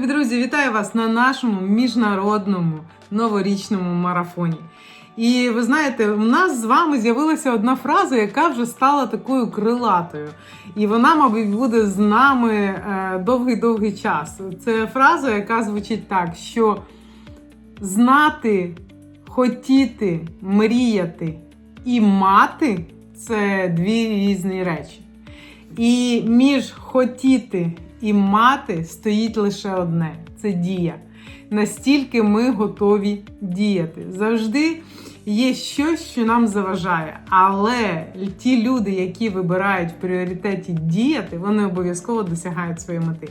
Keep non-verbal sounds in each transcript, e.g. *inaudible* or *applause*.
Любі друзі, вітаю вас на нашому міжнародному новорічному марафоні. І ви знаєте, у нас з вами з'явилася одна фраза, яка вже стала такою крилатою. І вона, мабуть, буде з нами е, довгий-довгий час. Це фраза, яка звучить так: що знати, хотіти, мріяти і мати це дві різні речі. І між хотіти і мати стоїть лише одне це дія. Настільки ми готові діяти. Завжди є щось, що нам заважає. Але ті люди, які вибирають в пріоритеті діяти, вони обов'язково досягають своєї мети.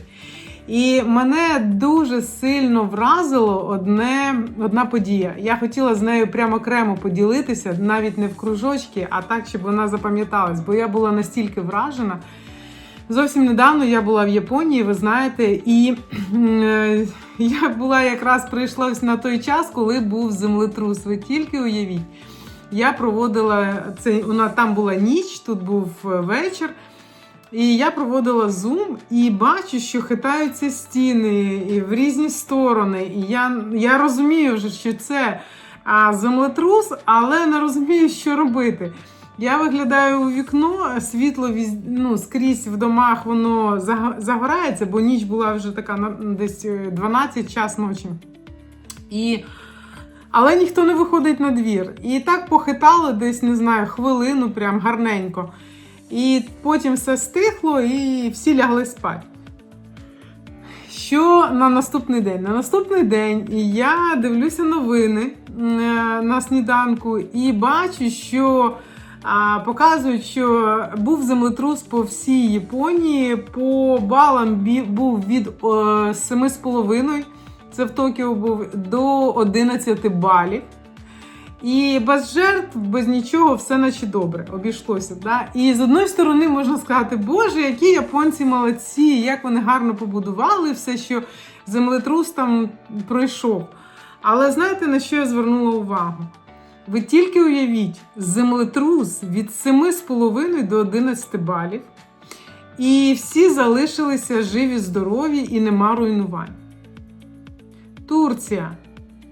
І мене дуже сильно вразило одне, одна подія. Я хотіла з нею прямо окремо поділитися, навіть не в кружочки, а так, щоб вона запам'яталась, бо я була настільки вражена. Зовсім недавно я була в Японії, ви знаєте, і е, я була якраз прийшла на той час, коли був землетрус. Ви тільки уявіть, я проводила це. Нас там була ніч, тут був вечір. І я проводила зум і бачу, що хитаються стіни і в різні сторони. І я я розумію, вже, що це а, землетрус, але не розумію, що робити. Я виглядаю у вікно, світло ну, скрізь в домах воно загорається, бо ніч була вже така десь 12 час ночі. І... Але ніхто не виходить на двір. І так похитало десь, не знаю, хвилину, прям гарненько. І потім все стихло і всі лягли спати. Що на наступний день? На наступний день я дивлюся новини на сніданку і бачу, що показують, що був землетрус по всій Японії. По балам був від 7,5, це в Токіо був до 11 балів. І без жертв, без нічого, все наче добре обійшлося. Да? І з одної сторони можна сказати, Боже, які японці молодці, як вони гарно побудували все, що землетрус там пройшов. Але знаєте, на що я звернула увагу? Ви тільки уявіть, землетрус від 7,5 до 11 балів. І всі залишилися живі, здорові і нема руйнувань. Турція,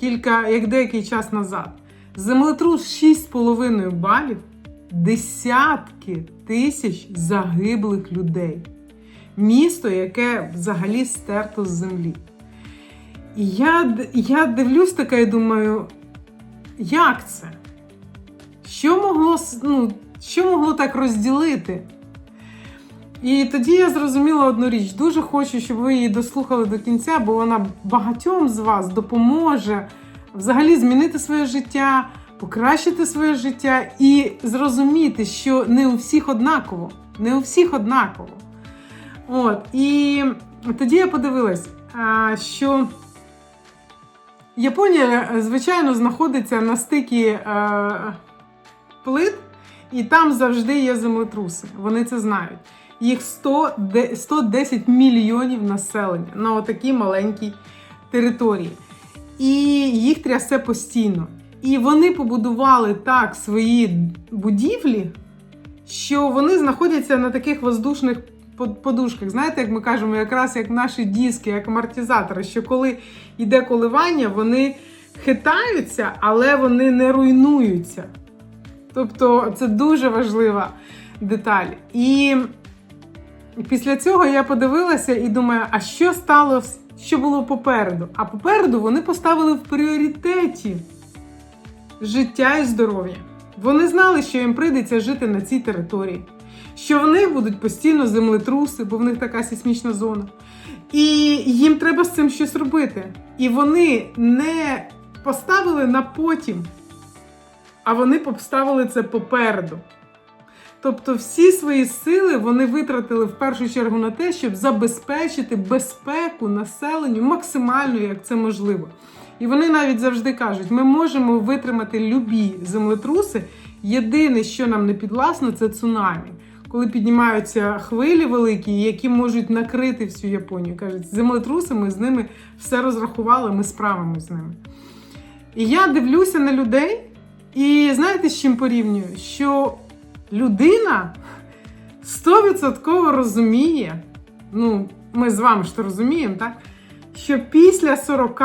кілька, як деякий час назад. Землетрус 6,5 балів, десятки тисяч загиблих людей. Місто, яке взагалі стерто з землі. І я я дивлюсь таке і думаю, як це? Що могло ну, що могло так розділити? І тоді я зрозуміла одну річ. Дуже хочу, щоб ви її дослухали до кінця, бо вона багатьом з вас допоможе взагалі змінити своє життя, покращити своє життя і зрозуміти, що не у всіх однаково. Не у всіх однаково. От, І тоді я подивилась, що Японія, звичайно, знаходиться на стикі е, плит, і там завжди є землетруси. Вони це знають. Їх 100, 110 мільйонів населення на отакій маленькій території. І їх трясе постійно. І вони побудували так свої будівлі, що вони знаходяться на таких воздушних подушках. Знаєте, як ми кажемо, якраз як наші диски, як амортизатори, що коли йде коливання, вони хитаються, але вони не руйнуються. Тобто це дуже важлива деталь. І після цього я подивилася і думаю, а що стало, що було попереду? А попереду вони поставили в пріоритеті життя і здоров'я. Вони знали, що їм прийдеться жити на цій території що в них будуть постійно землетруси, бо в них така сейсмічна зона. І їм треба з цим щось робити. І вони не поставили на потім, а вони поставили це попереду. Тобто всі свої сили вони витратили в першу чергу на те, щоб забезпечити безпеку населенню максимально, як це можливо. І вони навіть завжди кажуть, ми можемо витримати любі землетруси. Єдине, що нам не підвласно, це цунамі коли піднімаються хвилі великі, які можуть накрити всю Японію. Кажуть, землетруси, ми з ними все розрахували, ми справимося з ними. І я дивлюся на людей, і знаєте, з чим порівнюю? Що людина 100% розуміє, ну, ми з вами ж то розуміємо, так? що після 40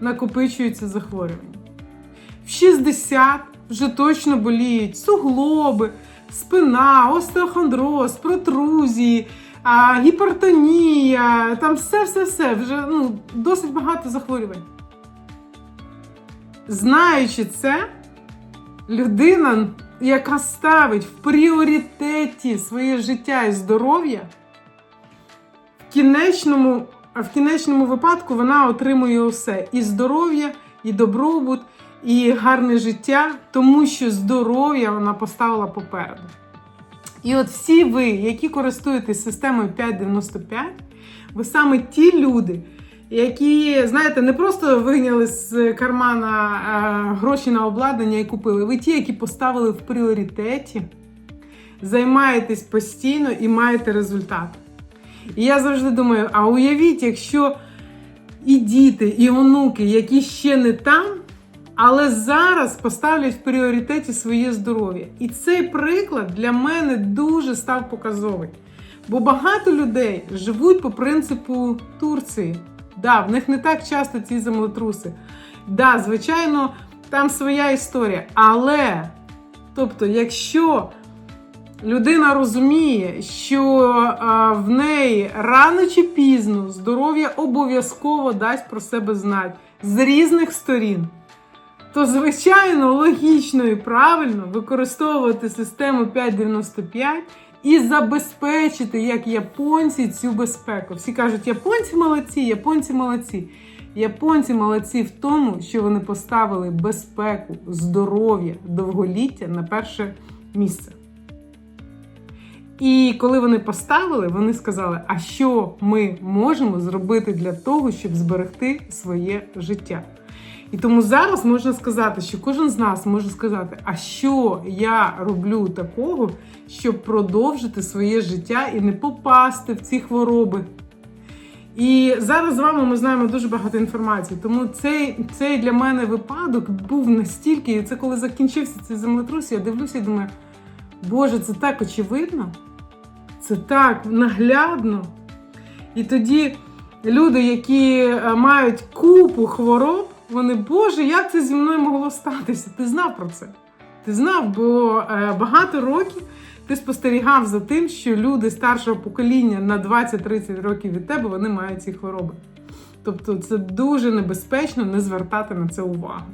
накопичуються захворювання. В 60 вже точно боліють суглоби, спина, остеохондроз, протрузії, гіпертонія, там все-все-все, вже ну, досить багато захворювань. Знаючи це, людина, яка ставить в пріоритеті своє життя і здоров'я, в кінечному, в кінечному випадку вона отримує усе: і здоров'я, і добробут, і гарне життя, тому що здоров'я вона поставила попереду. І от всі ви, які користуєтесь системою 595, ви саме ті люди, які, знаєте, не просто вигняли з кармана е, гроші на обладнання і купили. Ви ті, які поставили в пріоритеті, займаєтесь постійно і маєте результат. І я завжди думаю: а уявіть, якщо і діти, і онуки, які ще не там, але зараз поставлять в пріоритеті своє здоров'я. І цей приклад для мене дуже став показовий. Бо багато людей живуть по принципу Турції. Да, в них не так часто ці землетруси. Да, звичайно, там своя історія. Але, тобто, якщо людина розуміє, що а, в неї рано чи пізно здоров'я обов'язково дасть про себе знати з різних сторін, то, звичайно, логічно і правильно використовувати систему 595 і забезпечити, як японці, цю безпеку. Всі кажуть, японці молодці, японці молодці. Японці молодці в тому, що вони поставили безпеку, здоров'я, довголіття на перше місце. І коли вони поставили, вони сказали, а що ми можемо зробити для того, щоб зберегти своє життя. І тому зараз можна сказати, що кожен з нас може сказати, а що я роблю такого, щоб продовжити своє життя і не попасти в ці хвороби. І зараз з вами ми знаємо дуже багато інформації. Тому цей, цей для мене випадок був настільки, і це коли закінчився цей землетрус, я дивлюся і думаю, Боже, це так очевидно, це так наглядно. І тоді люди, які е, мають купу хвороб, вони, Боже, як це зі мною могло статися? Ти знав про це? Ти знав, бо е, багато років ти спостерігав за тим, що люди старшого покоління на 20-30 років від тебе вони мають ці хвороби. Тобто це дуже небезпечно не звертати на це увагу.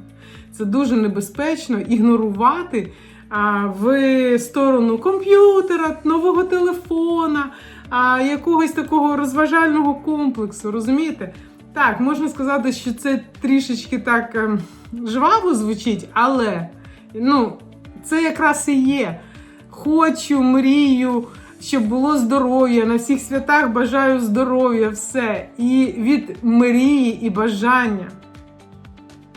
Це дуже небезпечно ігнорувати а, в сторону комп'ютера, нового телефона, а, якогось такого розважального комплексу. Розумієте? Так, можна сказати, що це трішечки так ем, жваво звучить, але ну, це якраз і є. Хочу, мрію, щоб було здоров'я. На всіх святах бажаю здоров'я, все. І від мрії і бажання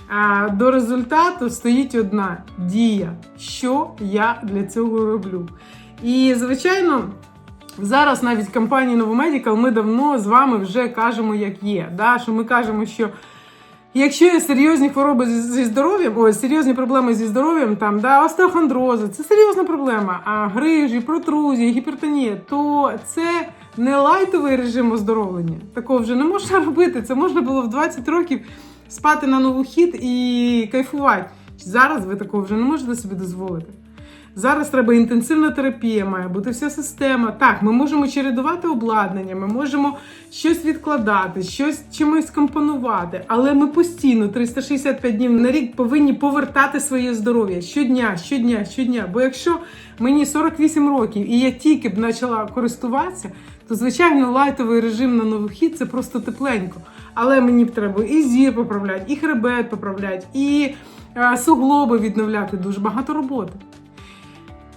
а, до результату стоїть одна дія. Що я для цього роблю? І, звичайно. Зараз навіть в компанії Новомедикал ми давно з вами вже кажемо, як є. Да? Що ми кажемо, що якщо є серйозні хвороби зі, здоров'ям, ой, серйозні проблеми зі здоров'ям, там да, остеохондрози, це серйозна проблема. А грижі, протрузії, гіпертонія, то це не лайтовий режим оздоровлення. Такого вже не можна *laughs* робити. Це можна було в 20 років спати на нову хід і кайфувати. Зараз ви такого вже не можете собі дозволити. Зараз треба інтенсивна терапія, має бути вся система. Так, ми можемо чередувати обладнання, ми можемо щось відкладати, щось чимось компонувати, але ми постійно 365 днів на рік повинні повертати своє здоров'я щодня, щодня, щодня. Бо якщо мені 48 років і я тільки б почала користуватися, то звичайно лайтовий режим на новий хід це просто тепленько. Але мені б треба і зір поправляти, і хребет поправляти, і суглоби відновляти. Дуже багато роботи.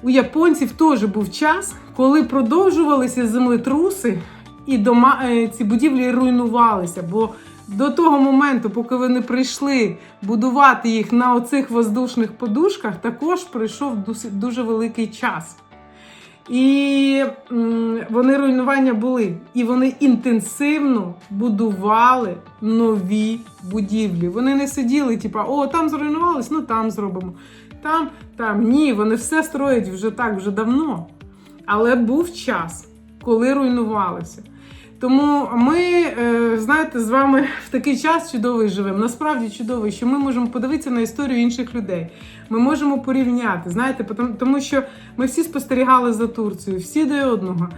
У японців теж був час, коли продовжувалися землетруси, і дома е, ці будівлі руйнувалися. Бо до того моменту, поки вони прийшли будувати їх на оцих воздушних подушках, також пройшов дуже великий час. І вони руйнування були. І вони інтенсивно будували нові будівлі. Вони не сиділи, типа, о, там зруйнувалось, ну там зробимо. Там, там. Ні, вони все строять вже так, вже давно. Але був час, коли руйнувалися. Тому ми, е, знаєте, з вами *laughs* в такий час чудовий живемо. Насправді чудовий, що ми можемо подивитися на історію інших людей. Ми можемо порівняти, знаєте, тому що ми всі спостерігали за Турцією, всі до одного.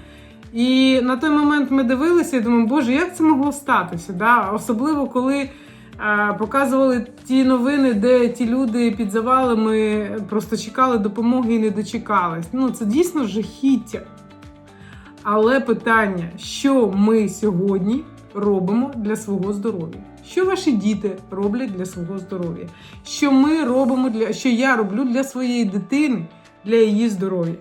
І на той момент ми дивилися і думаємо, боже, як це могло статися? Да? Особливо коли показували ті новини, де ті люди під завалами просто чекали допомоги і не дочекались. Ну, це дійсно жахіття. Але питання, що ми сьогодні робимо для свого здоров'я? Що ваші діти роблять для свого здоров'я? Що ми робимо для що я роблю для своєї дитини, для її здоров'я?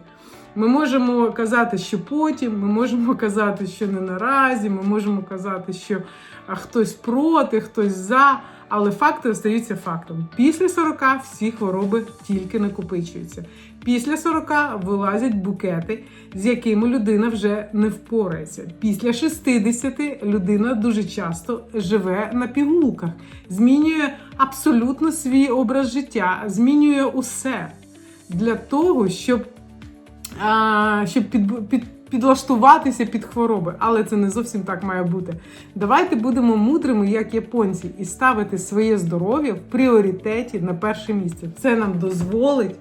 Ми можемо казати, що потім, ми можемо казати, що не наразі, ми можемо казати, що хтось проти, хтось за. Але факти остаються фактом. Після 40 всі хвороби тільки накопичуються. Після 40 вилазять букети, з якими людина вже не впорається. Після 60 людина дуже часто живе на пігулках, змінює абсолютно свій образ життя, змінює усе для того, щоб а, щоб під, під, підлаштуватися під хвороби, але це не зовсім так має бути. Давайте будемо мудрими, як японці, і ставити своє здоров'я в пріоритеті на перше місце. Це нам дозволить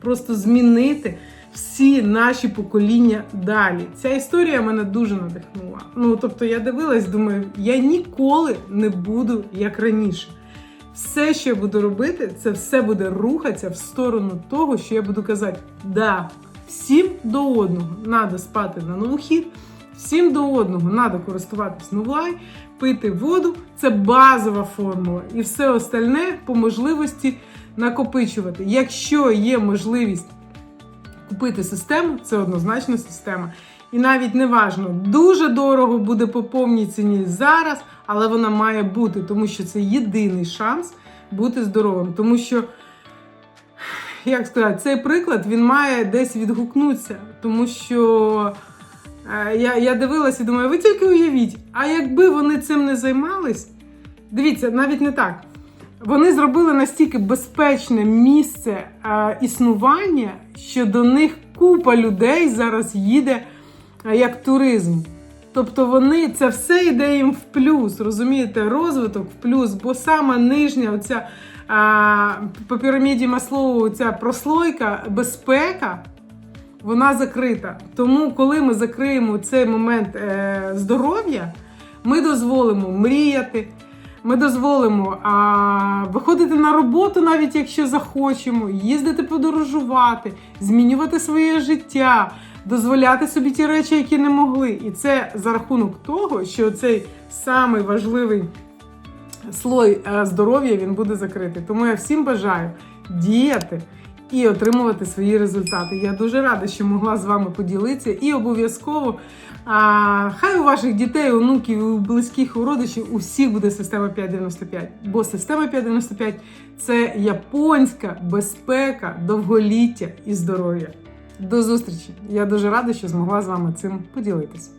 просто змінити всі наші покоління далі. Ця історія мене дуже надихнула. Ну тобто, я дивилась, думаю, я ніколи не буду як раніше. Все, що я буду робити, це все буде рухатися в сторону того, що я буду казати, да, всім до одного треба спати на новохід, всім до одного треба користуватись новлай, пити воду. Це базова формула. І все остальне по можливості накопичувати. Якщо є можливість купити систему, це однозначно система. І навіть не важно, дуже дорого буде по повній ціні зараз, але вона має бути, тому що це єдиний шанс бути здоровим. Тому що, як сказати, цей приклад він має десь відгукнутися, тому що е, я, я дивилася і думаю, ви тільки уявіть, а якби вони цим не займались, дивіться, навіть не так. Вони зробили настільки безпечне місце е, існування, що до них купа людей зараз їде е, як туризм. Тобто вони це все йде їм в плюс, розумієте, розвиток в плюс, бо сама нижня оця а, по піраміді Маслоу ця прослойка, безпека, вона закрита. Тому, коли ми закриємо цей момент е, здоров'я, ми дозволимо мріяти. Ми дозволимо а, виходити на роботу, навіть якщо захочемо, їздити подорожувати, змінювати своє життя, дозволяти собі ті речі, які не могли. І це за рахунок того, що цей самий важливий слой е, здоров'я він буде закритий. Тому я всім бажаю діяти і отримувати свої результати. Я дуже рада, що могла з вами поділитися, і обов'язково хай у ваших дітей, онуків, близьких у родичів у буде система 595. Бо система 595 це японська безпека, довголіття і здоров'я. До зустрічі! Я дуже рада, що змогла з вами цим поділитися.